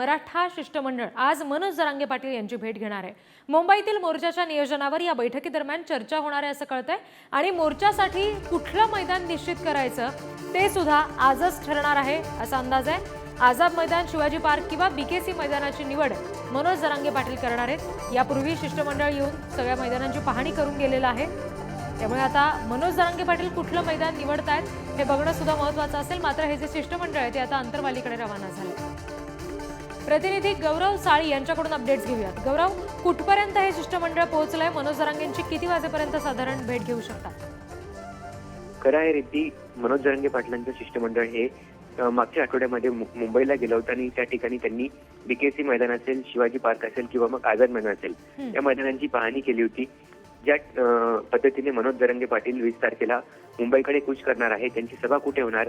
मराठा शिष्टमंडळ आज मनोज जरांगे पाटील यांची भेट घेणार आहे. मुंबईतील मोर्चाच्या नियोजनावर या बैठकीदरम्यान चर्चा होणार आहे असं कळतंय आणि मोर्चासाठी कुठलं मैदान निश्चित करायचं ते सुद्धा आजच ठरणार आहे असा अंदाज आहे. आझाद मैदान शिवाजी पार्क किंवा बीकेसी मैदानाची निवड मनोज जरांगे पाटील करणार आहेत. यापूर्वी शिष्टमंडळ येऊन सगळ्या मैदानांची पाहणी करून गेलेलं आहे. त्यामुळे आता मनोज जरांगे पाटील कुठलं मैदान निवडतायत हे बघणं सुद्धा महत्वाचं असेल. मात्र हे जे शिष्टमंडळ आहे ते आता अंतरवालीकडे रवाना झाले प्रतिनिधी गौरव साळी यांच्याकडून अपडेट्स घेऊयात. गौरव कुठपर्यंत हे शिष्टमंडळ पोहोचलंय? मनोज जरांगेंची किती वाजेपर्यंत साधारण भेट घेऊ शकतात? खरं आहे रिद्धी मनोज जरंगे पाटलांचं शिष्टमंडळ हे मागच्या आठवड्यामध्ये मुंबईला गेलं होतं आणि त्या ठिकाणी त्यांनी बीकेसी मैदान असेल शिवाजी पार्क असेल किंवा मग आझाद मैदान असेल. या मैदानांची पाहणी केली होती. ज्या पद्धतीने मनोज जरंगे पाटील वीस तारखेला मुंबईकडे कूच करणार आहे त्यांची सभा कुठे होणार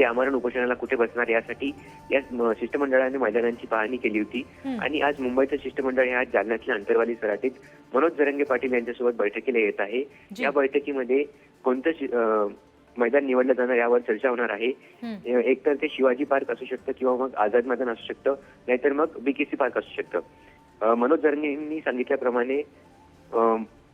ते आमरण उपोषणाला कुठे बसणार यासाठी या शिष्टमंडळाने मैदानांची पाहणी केली होती. आणि आज मुंबईचं शिष्टमंडळ हे आज जालन्यातल्या अंतरवाली सराटीत मनोज जरंगे पाटील यांच्यासोबत बैठकीला येत आहे. या बैठकीमध्ये कोणतं मैदान निवडलं जाणार यावर चर्चा होणार आहे हं. एक तर ते शिवाजी पार्क असू शकतं किंवा मग आझाद मैदान असू शकतं नाहीतर मग बीकेसी पार्क असू शकतं मनोज जरंगेंनी सांगितल्याप्रमाणे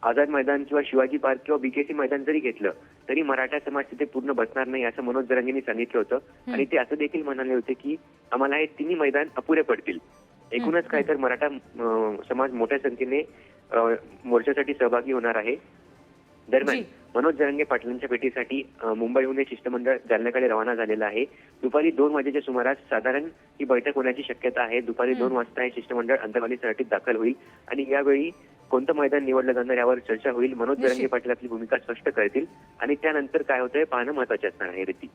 आझाद मैदान किंवा शिवाजी पार्क किंवा बीकेसी मैदान जरी घेतलं तरी मराठा समाज तिथे पूर्ण बसणार नाही असं मनोज जरंगेंनी सांगितलं होतं. आणि ते असं देखील म्हणाले होते की आम्हाला हे तिन्ही मैदान अपुरे पडतील. एकूणच काय तर मराठा समाज मोठ्या संख्येने मोर्चासाठी सहभागी होणार आहे. दरम्यान. मनोज जरंगे पाटलांच्या भेटीसाठी मुंबईहून हे शिष्टमंडळ जालन्याकडे रवाना झालेलं आहे. दुपारी दोन वाजेच्या सुमारास साधारण ही बैठक होण्याची शक्यता आहे. दुपारी. दोन वाजता हे शिष्टमंडळ अंतर्वाली सराटीत दाखल होईल. आणि यावेळी कोणतं मैदान निवडलं जाणार यावर चर्चा होईल. मनोज. जरंगे पाटील आपली भूमिका स्पष्ट करतील. आणि त्यानंतर काय होतंय? पाहणं महत्त्वाचे असणार आहे रिती.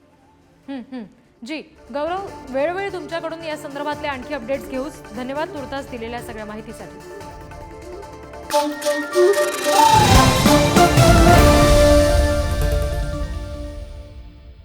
जी गौरव वेळोवेळी तुमच्याकडून या संदर्भातले आणखी अपडेट्स घेऊस. धन्यवाद तुर्तास दिलेल्या सगळ्या माहितीसाठी.